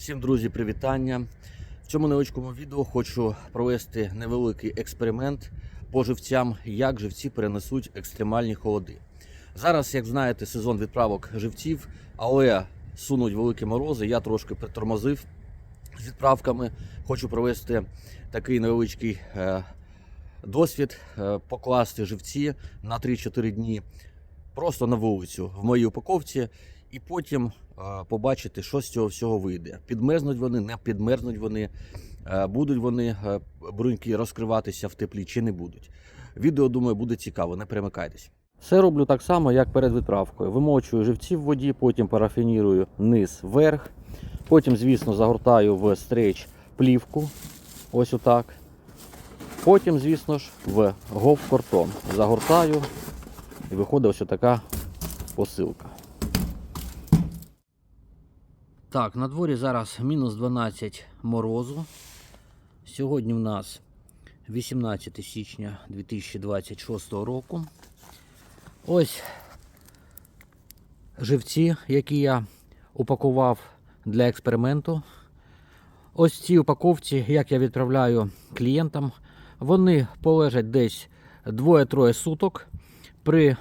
Всім друзі, привітання! В цьому невеличкому відео хочу провести невеликий експеримент по живцям, як живці перенесуть екстремальні холоди. Зараз, як знаєте, сезон відправок живців, але сунуть великі морози. Я трошки притормозив з відправками. Хочу провести такий невеличкий е, досвід, е, покласти живці на 3-4 дні просто на вулицю в моїй упаковці, і потім побачити, що з цього всього вийде. Підмерзнуть вони, не підмерзнуть вони, будуть вони бруньки розкриватися в теплі чи не будуть. Відео, думаю, буде цікаво, не перемикайтесь. Все роблю так само, як перед відправкою. Вимочую живці в воді, потім парафінірую низ вверх. Потім, звісно, загортаю в стрейч плівку. Ось отак. Потім, звісно ж, в говкортон загортаю і виходить ось така посилка. Так, на дворі зараз мінус 12 морозу. Сьогодні в нас 18 січня 2026 року. Ось живці, які я упакував для експерименту. Ось в цій упаковці, як я відправляю клієнтам, вони полежать десь двоє-троє суток при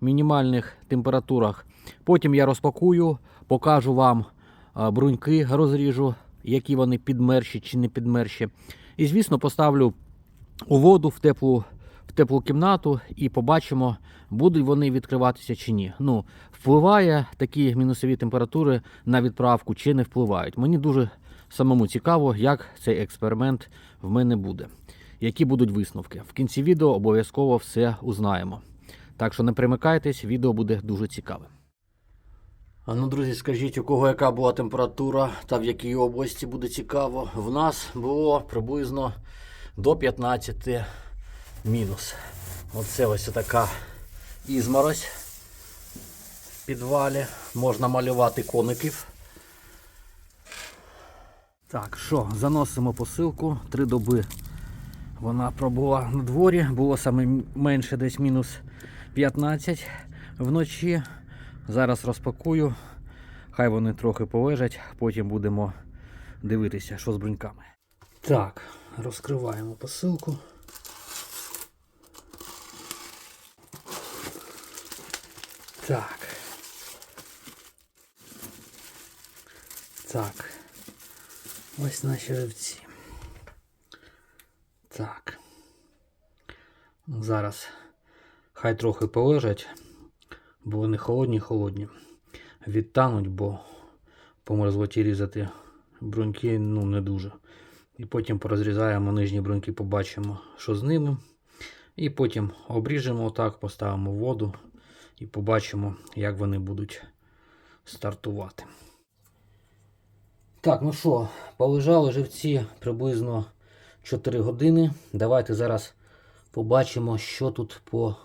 мінімальних температурах. Потім я розпакую, покажу вам бруньки, розріжу, які вони підмерші чи не підмерші. І, звісно, поставлю у воду в теплу, в теплу кімнату і побачимо, будуть вони відкриватися чи ні. Ну, впливає такі мінусові температури на відправку чи не впливають. Мені дуже самому цікаво, як цей експеримент в мене буде. Які будуть висновки. В кінці відео обов'язково все узнаємо. Так що не примикайтесь, відео буде дуже цікаве. Ну, друзі, скажіть, у кого яка була температура та в якій області буде цікаво. В нас було приблизно до 15 мінус. Оце ось така ізморозь в підвалі. Можна малювати коників. Так, що, заносимо посилку. Три доби вона пробула на дворі, було саме менше десь мінус 15 вночі. Зараз розпакую, хай вони трохи полежать, потім будемо дивитися, що з бруньками. Так, розкриваємо посилку. Так. Так. Ось наші живці. Так. Зараз хай трохи полежать, бо вони холодні, холодні. Відтануть, бо по мерзлоті різати бруньки ну, не дуже. І потім порозрізаємо нижні бруньки, побачимо, що з ними. І потім обріжемо отак, поставимо воду і побачимо, як вони будуть стартувати. Так, ну що, полежали живці приблизно 4 години. Давайте зараз побачимо, що тут по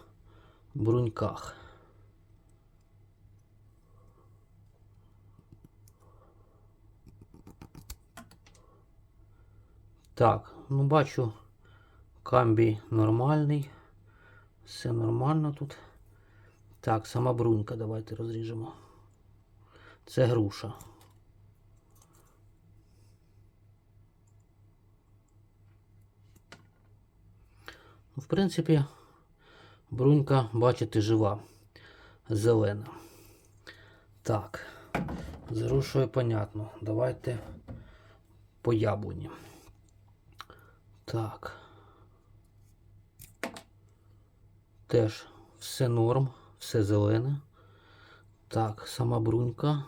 бруньках. Так, ну бачу, камбій нормальний. Все нормально тут. Так, сама брунька давайте розріжемо. Це груша. В принципі, брунька, бачите, жива, зелена. Так, з грушою понятно. Давайте по яблуні. Так. Теж все норм, все зелене. Так, сама брунька.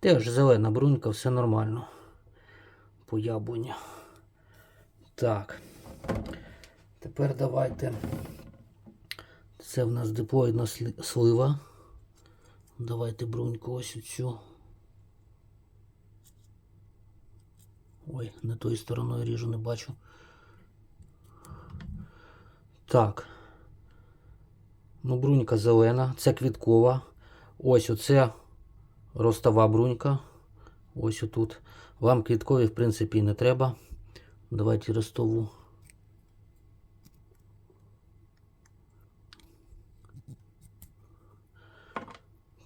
Теж зелена брунька, все нормально. По яблуні. Так. Тепер давайте. Це в нас диплоїдна слива. Давайте бруньку ось цю. Ой, не тою стороною ріжу, не бачу. Так. Ну, брунька зелена, це квіткова. Ось оце ростова брунька. Ось отут. Вам квіткові, в принципі, не треба. Давайте ростову.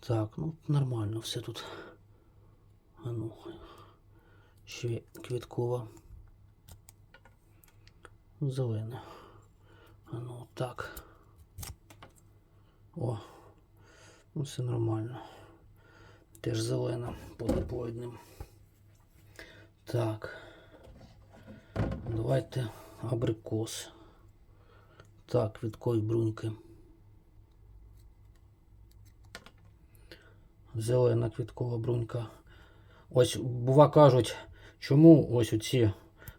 Так, ну нормально все тут. А ну, ще квіткова. Зелена. А ну так. О, ну все нормально. Теж зелена по диплоїдним. Так. Давайте абрикос. Так, квіткові бруньки. Зелена квіткова брунька. Ось, бува кажуть, чому ось оці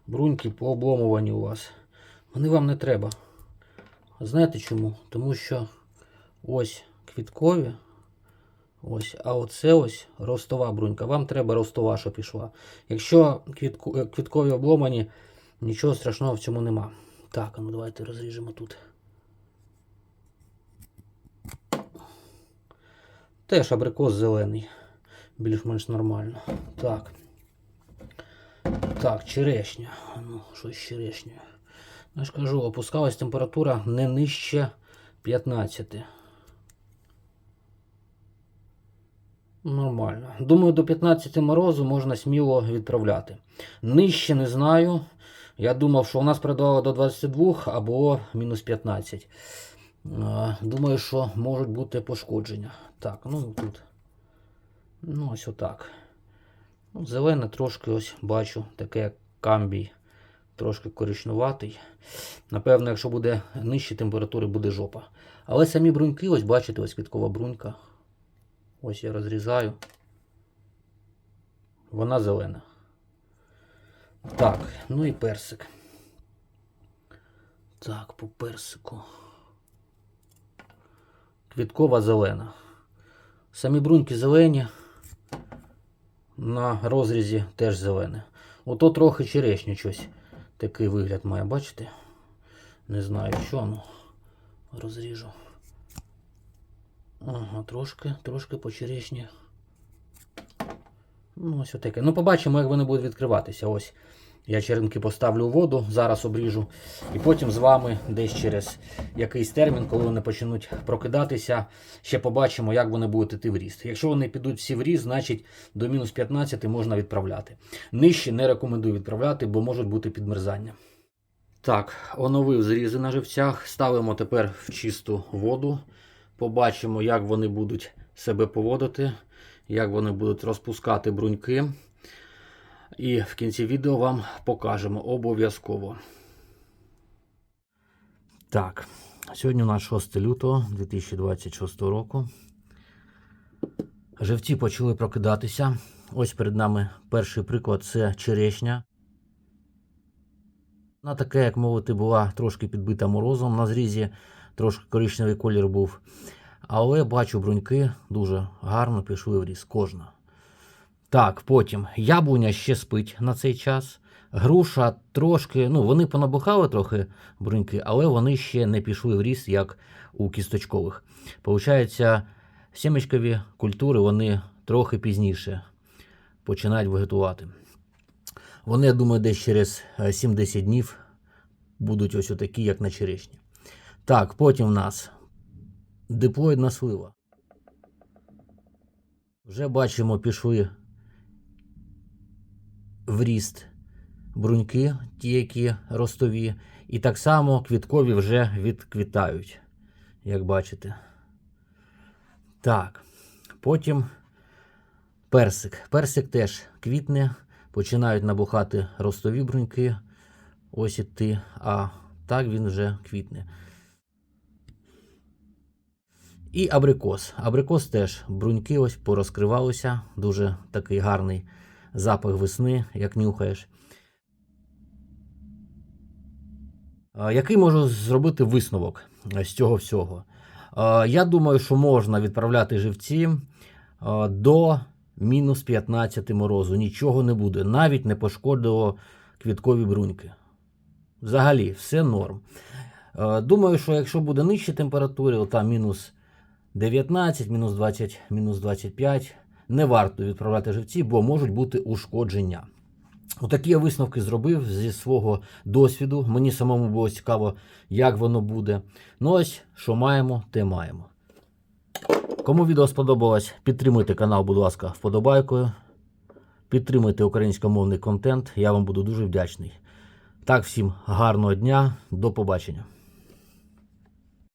бруньки пообломувані у вас. Вони вам не треба. Знаєте чому? Тому що ось квіткові, ось, а оце ось ростова брунька. Вам треба ростова, що пішла. Якщо квітку, е, квіткові обломані, нічого страшного в цьому нема. Так, ну давайте розріжемо тут. Теж абрикос зелений. Більш-менш нормально. Так. Так, черешня. Ну, що з черешнею? Я ж кажу, опускалась температура не нижче 15. Нормально. Думаю, до 15 морозу можна сміло відправляти. Нижче не знаю. Я думав, що у нас передавало до 22 або мінус 15. Е, Думаю, що можуть бути пошкодження. Так, ну тут. Ну, ось отак. Ну, зелене трошки ось бачу, таке камбій, трошки коричнуватий. Напевно, якщо буде нижчі температури, буде жопа. Але самі бруньки, ось бачите, ось квіткова брунька. Ось я розрізаю. Вона зелена. Так, ну і персик. Так, по персику. Квіткова зелена. Самі бруньки зелені. На розрізі теж зелене. Ото трохи черешня щось. Такий вигляд має, бачите? Не знаю що, ну розріжу. Ага, трошки, трошки по черешні. Ну, ось отаке. Ну, побачимо, як вони будуть відкриватися. Ось я черенки поставлю у воду, зараз обріжу. І потім з вами десь через якийсь термін, коли вони почнуть прокидатися, ще побачимо, як вони будуть йти в ріст. Якщо вони підуть всі в ріст, значить до мінус 15 можна відправляти. Нижче не рекомендую відправляти, бо можуть бути підмерзання. Так, оновив зрізи на живцях. Ставимо тепер в чисту воду. Побачимо, як вони будуть себе поводити, як вони будуть розпускати бруньки. І в кінці відео вам покажемо обов'язково. Так, сьогодні у нас 6 лютого 2026 року. Живці почали прокидатися. Ось перед нами перший приклад це черешня. Вона таке, як мовити, була трошки підбита морозом на зрізі, трошки коричневий колір був. Але бачу, бруньки дуже гарно пішли в ріс. Кожна. Так, потім яблуня ще спить на цей час. Груша трошки, ну, вони понабухали трохи бруньки, але вони ще не пішли в ріс, як у кісточкових. Получається, сімечкові культури вони трохи пізніше починають вегетувати. Вони, я думаю, десь через е, 7-10 днів будуть ось отакі, як на черешні. Так, потім в нас диплоїдна слива. Вже бачимо, пішли в ріст бруньки, ті, які ростові, і так само квіткові вже відквітають, як бачите. Так, потім персик. Персик теж квітне, починають набухати ростові бруньки. Ось іти, а так він вже квітне. І абрикос. Абрикос теж бруньки ось порозкривалися. Дуже такий гарний запах весни, як нюхаєш. Який можу зробити висновок з цього всього? Я думаю, що можна відправляти живці до мінус 15 морозу. Нічого не буде. Навіть не пошкодило квіткові бруньки. Взагалі, все норм. Думаю, що якщо буде нижчі температури, там мінус 19, мінус 20, мінус 25, не варто відправляти живці, бо можуть бути ушкодження. Отакі я висновки зробив зі свого досвіду. Мені самому було цікаво, як воно буде. Ну ось, що маємо, те маємо. Кому відео сподобалось, підтримуйте канал, будь ласка, вподобайкою. Підтримуйте українськомовний контент, я вам буду дуже вдячний. Так, всім гарного дня, до побачення.